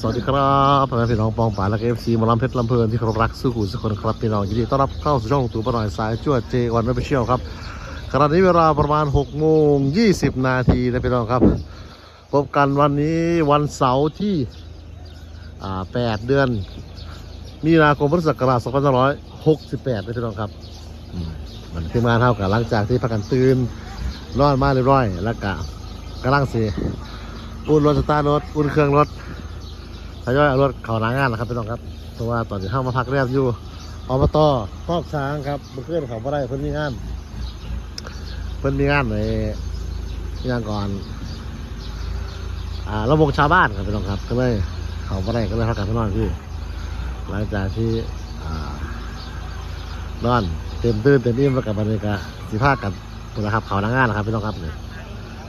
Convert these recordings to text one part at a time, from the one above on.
สวัสดีครับพ่อแม่พี่น้องปองป่าและเอฟซีมาลำเพชรลำเพลินที่เคารพรักสู้ขู่สุกคนครับพี่น้องยินดีต้อนรับเข้าสู่ช่องตู่ปหน่อยสายจวดเจวันไม่ไปเชี่ยวครับขณะนี้เวลาประมาณ6โมง20 นาทีนะพี่น้องครับ พบกันวันนี้วันเสาร์ที่8เดือน มีนาคมพุทธศักราช2568นะพี่น้องครับอืมมันทีมานเท่ากับหลังจากที่พักกันตื่นนอนมาเรียบร้อย แล้วก็กำลังสีอุ่นรถสตาร์รถอุ่นเครื่องรถ ทยอยเอารถเขาหนางงานนะครับพี่น้องครับเพราะว่าตอนที่เข้ามาพักแรมอยู่อบตคอกช้างครับเมื่อคืนเขาไม่ได้เพิ่นมีงาน เพิ่นมีงานในงานก่อนอ่าระวงชาวบ้านครับพี่น้องครับ ก็เลยเขาไม่ได้ก็เลยพักกันไปนอนพี่หลังจากที่อ่านอนเต็มตื่นเต็มอิ่มกับบรรยากาศสีผ้ากันนะครับเขาหนางงานนะครับพี่น้องครับเนี่ย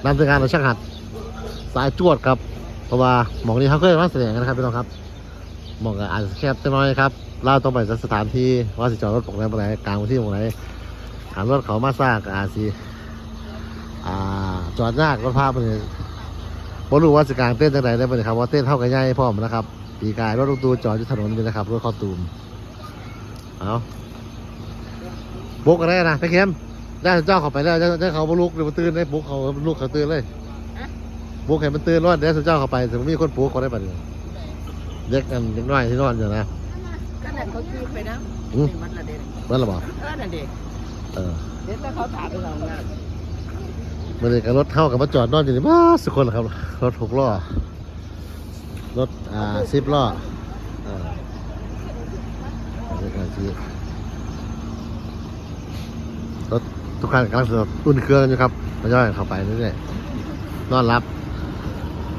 นำทีมงานโดยช่างหัดสายจวดครับ เพราะว่าหมองนี้เขาเคยมาแสดงกันนะครับพี่น้องครับหมองก็อาจจะแคบจังน้อยครับเราต้องไปสถานที่ว่าสิจอดรถตรงไหนตรงไหนกลางที่ตรงไหนหารถเขามาซากก็อาจสิอ่าจอดยากรถภาพมันผมรู้ว่าสิกลางเต้นจังไหนได้ไหมครับว่าเต้นเท่ากันใหญ่พร้อมนะครับ ปีกายรถลูกตูจอดอยู่ถนนอยู่นะครับรถข้าตูมเอาบุกกันได้นะไปเข้มได้เจ้าเขาไปแล้วได้เขาบุลุกเดี๋ยวตื่นได้บุกเขาลุกเขาตื่นเลย บุกให้มันตื่นรอดเดี๋ยวสุเจ้าเข้าไปสมมติมีคนปลูกเขาได้ปะเนี่ยเด็กกันเด็กน้อยที่นอนอยู่นะก็นั่นเขาชื่อไปนะอืมในวัดละเด็กเมื่อไรบอกเออนั่นเด็กเออเดี๋ยวถ้าเขาถามเรางานเมื่อไรกับรถเข้ากับมาจอดนอนอยู่นี่บ้าสุกคนละครับ รถหกล้อรถอ่าสิบล้อเออรถอาชีพรถทุกคันกำลังอุ่นเครื่องอยู่ครับทยอยเข้าไปเรื่อยๆนอนรับ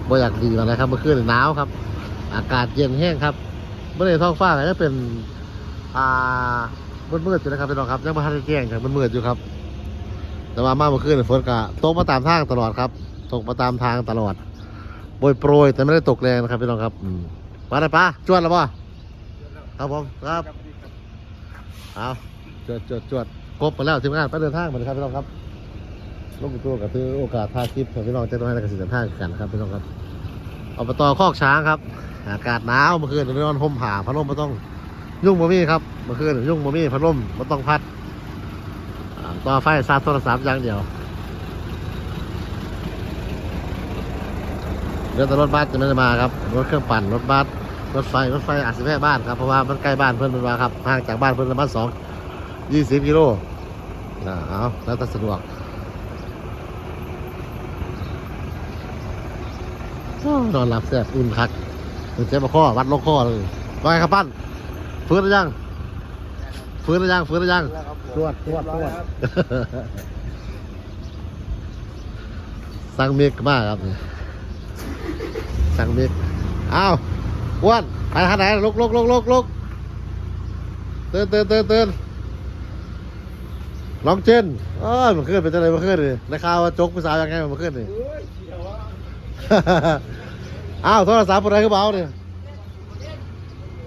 บ่อยากดีกว่านะครับเมื่อคืนหนาวครับ อากาศเย็นแห้งครับเมื่อในท้องฟ้าก็เป็นอ่ามืดๆอยู่นะครับพี่น้องครับยังไม่ทันได้แจ้งครับมืดมืดๆอยู่ครับ แต่ว่ามาเมื่อคืนฝนก็ตกมาตามทางตลอดครับตกมาตามทางตลอดโปรยโปรยแต่ไม่ได้ตกแรงนะครับพี่น้องครับมาได้ปะจวดแล้วป่ะครับผมครับเอาจวดจวดจวดครบไปแล้วทีมงานไปเดินทางมาเลยครับพี่น้องครับ ลงตัวกับถือโอกาสพาคลิปพี่น้องจ้าหน้าที่กสิเดินทากันครับพี่น้องครับอบตคอกช้างครับ อากาศหนาวเมื่อคืนนอนห่มผ้าพัดลมไม่ต้องยุ่งบ่มีครับเมื่อคืนยุ่งบ่มีพัดลมไม่ต้องพัดต่อไฟซาโทรศัพท์อย่างเดียวเดี๋ยวแต่รถบัสจะไม่ได้มาครับรถเครื่องปั่นรถบัสรถไฟรถไฟอาจจะแม่บ้านครับเพราะว่ามันใกล้บ้านเพื่อนมันมาครับห่างจากบ้านเพื่อนประมาณสองยี่สิบกิโลอ่าเอาแล้วแต่สะดวกโอ้ นอนหลับแสบอุ่นคักเจ็บมาข้อวัดลงข้อเลยว่าไงครับปั้นฟื้นหรือยังฟื้นหรือยังฟื้นหรือยังตรวจตรวจตรวจสั่งเมกมากครับนี่สั่งเมกอ้าวอ้วนไปทางไหนลุกลุกลุกลุกลุกตื่นตื่นตื่นตื่นลองเจนเอ้ยมันขึ้นเป็นอะไรมันขึ้นเลยในข่าวว่าจกผู้สาวยังไงมันขึ้นนี่ อ้าวโทรศัพท์ผู้ใดก็เบาเนี่ย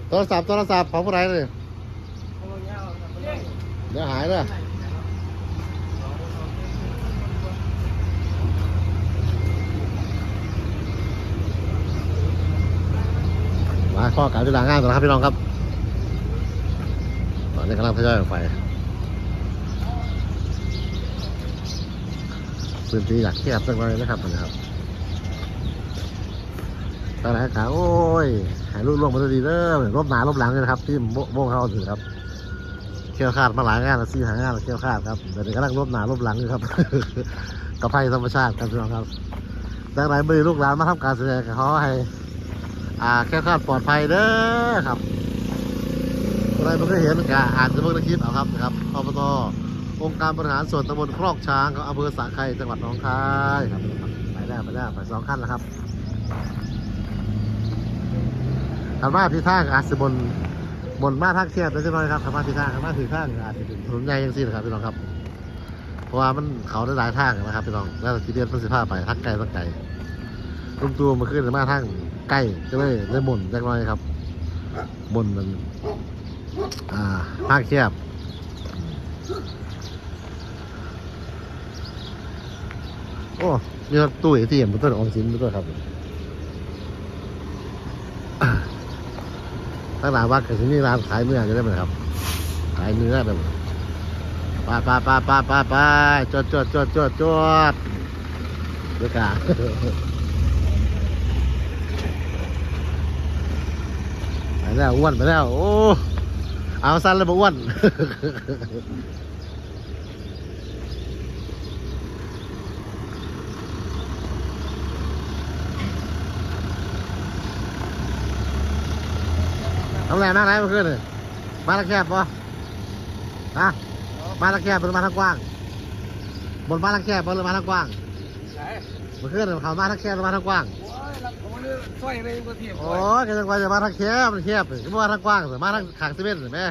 โทรศัพท์โทรศัพท์ของผู้ใดเนี่ยเดี๋ยวหายเลยมาข้อการจุฬางานก่อนะครับพี่น้องครับ ตอนนี้กำลังทยอยออกไปพื้นที่อยากแคบสักหน่อยนะครับนะครับ ตอนไหนขาโอ้ยหายรูปลงมาดีเด้อรบหนาลบหลังเลยนะครับที่โม่โม่เข้าถือครับเขี่ยวขาดมาหลายงานแล้วซีหางานแล้วเขี่ยวขาดครับเดี๋ยวกำลังรบหนาลบหลังอยู่ครับกับภัยธรรมชาติครับพี่น้องครับดังนั้นมือลูกหลานมาทำการแสดงเขาให้อ่าแค่ขาดปลอดภัยเด้อครับอะไรมันก็เห็นกะอาจจะเพิ่งได้คลิปเอาครับนะครับอบตองค์การบริหารส่วนตำบลคลอกช้างของอำเภอสระไคจังหวัดหนองคายครับไปแล้วไปแล้วไปสองขั้นแล้วครับ คำว่าพี่ท่างอาจจะบนบนมาทางเทียบได้ใช่ไหมครับคำว่าพี่ท่างคำว่าพี่ท่างอาจจะเป็นถนนใหญ่ยังสินะครับพี่น้องครับ เพราะว่ามันเขาได้หลายทางนะครับพี่น้องแล้วทีเดียนพิ่นสิพาไปทักไกลทักไกลลุงตัวมาขึ้นมาทางใกล้ก็เลยได้บนจักน้อยครับบนมันอ่าทางแคบโอ้มีตู้เอทีเอ็มตัวออมสินด้วครับ ตั้งหลายวัดกับที่นี่ร้านขายเนื้อจะได้ไหมครับ ขายเนื้อแบบไปไปไปไปไปไปจดจดจดจดจดเดือกาไปแล้วอ้วนไปแล้ว โอ้ เอาสั้นเลยบอกอ้วน ทำไงนั่งไหนเมื่อคืนนี่มาตะแคบปะฮะมาตะแคบหรือมาทางกว้าง บนมาตะแคบหรือมาทางกว้างใช่เมื่อคืนนี่เขามาทางแคบหรือมาทางกว้างโอ้ยรับผมเลยช่วยเลยก็เทียบโอ้ยแกจังว่าจะมาทางแคบมันแคบนี่ก็มาทางกว้างสิมาทางขางซีเมนต์สิแม่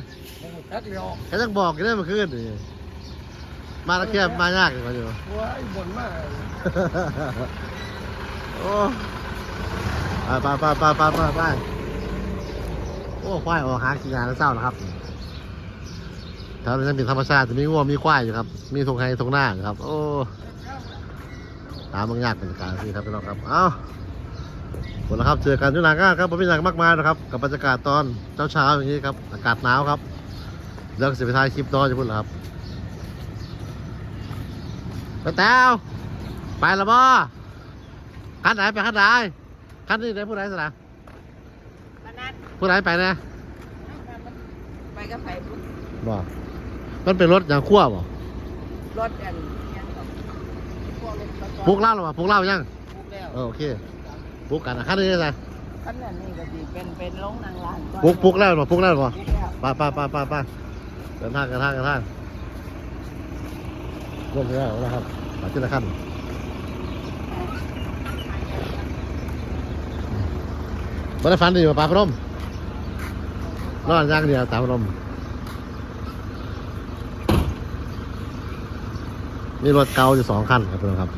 แป๊บเดียวแกจังบอกกันได้เมื่อคืนนี่มาทางแคบมายากเลยมาอยู่โอ้ยบ่นมากโอ้ไปไปไปไปไปไปโอ้ควายออกหากินงานแล้วเศร้านะครับแถวนี้จะมีธรรมชาติจะมีวัวมีควายอยู่ครับ มีทงไฮทงหน้าครับ โอ้ตามบางยากเป็นการที่ครับพี่น้องครับ เอ้าหมดแล้วครับ เจอกันที่หลังครับผมเป็นางมากมายนะครับ กับบรรยากาศตอนเช้าๆอย่างนี้ครับ อากาศหนาวครับเดี๋ยวจะไปถ่ายคลิปนอนจะพูดเหรอครับไปแต้วไปละบ่คันไหนไปคันไหนคันนี้ไหนผู้ไหนสนะ ผู้ไหนไปนะไปกับไผ่ปุ๊บบอกมันเป็นรถอย่างขั้วบ่รถอันยังของพวกรถปลุกเล่าหรอบ่ปลุกเล่ายังปุ๊บแล้วเออโอเคปลุกกันนะคันนี้ไงขั้นนั้นนี่ก็ดีเป็นเป็นลงนางลานปลุกปลุกแล้วบ่ปลุกแล้วบ่ปุ๊บแล้วไปไปไปไปไปเดินทางกันทางกันทางรวมแล้วนะครับมาที่ละขั้นบริฟันดีกว่าปลาพรม นอนย่างเดียวตามพรมมีรถเก่าอยู่สองคันครับพี่น้องครับ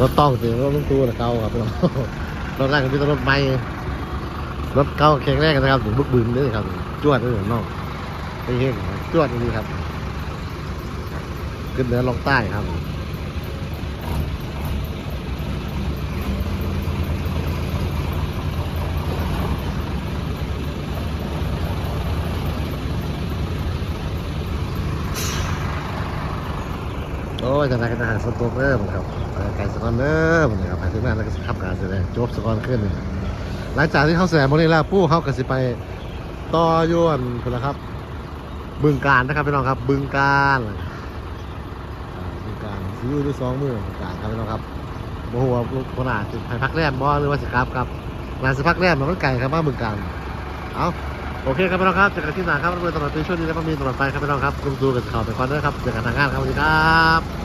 รถต้องจริรถลุงตูนะเก่าครับพี่น้องรถแรกก็มีรถใหม่รถเก่าแข็งแรงนะครับถึงบึกบึนเลยครับจวดเลยน้องไม่เฮงจวดจริงๆครับ ขึ้นเหนือลงใต้ครับ อ้ยจะไหนกันอาหารสต๊อกเนอร์มันครับไก่สกอนเนอร์มันนะครับไปถึงนั่นแล้วก็ขับการเสร็จแล้จบสกอนขึ้นเลยหลังจากที่เขาแสบโมนี่แล้วผู้เขาก็สิไปต่อยวนคุณละครับ บึงการนะครับพี่น้องครับ บึงการบึงการซิวด้วยสองมือบึงการครับพี่น้องครับโมโหว่าคนอาจจะไปพักแรมบ่หรือว่าสกับครับงานสพักแรมมันไก่ครับว่าบึงการเอาโอเคครับพี่น้องครับเจอกันที่ไหนครับเมื่อตลอดปีช่วงนี้แล้วก็มีตลอดไปครับพี่น้องครับลุงดูกับข่าวไปคอนนอร์ครับเจอกันทางงานครับสวัสดีครับ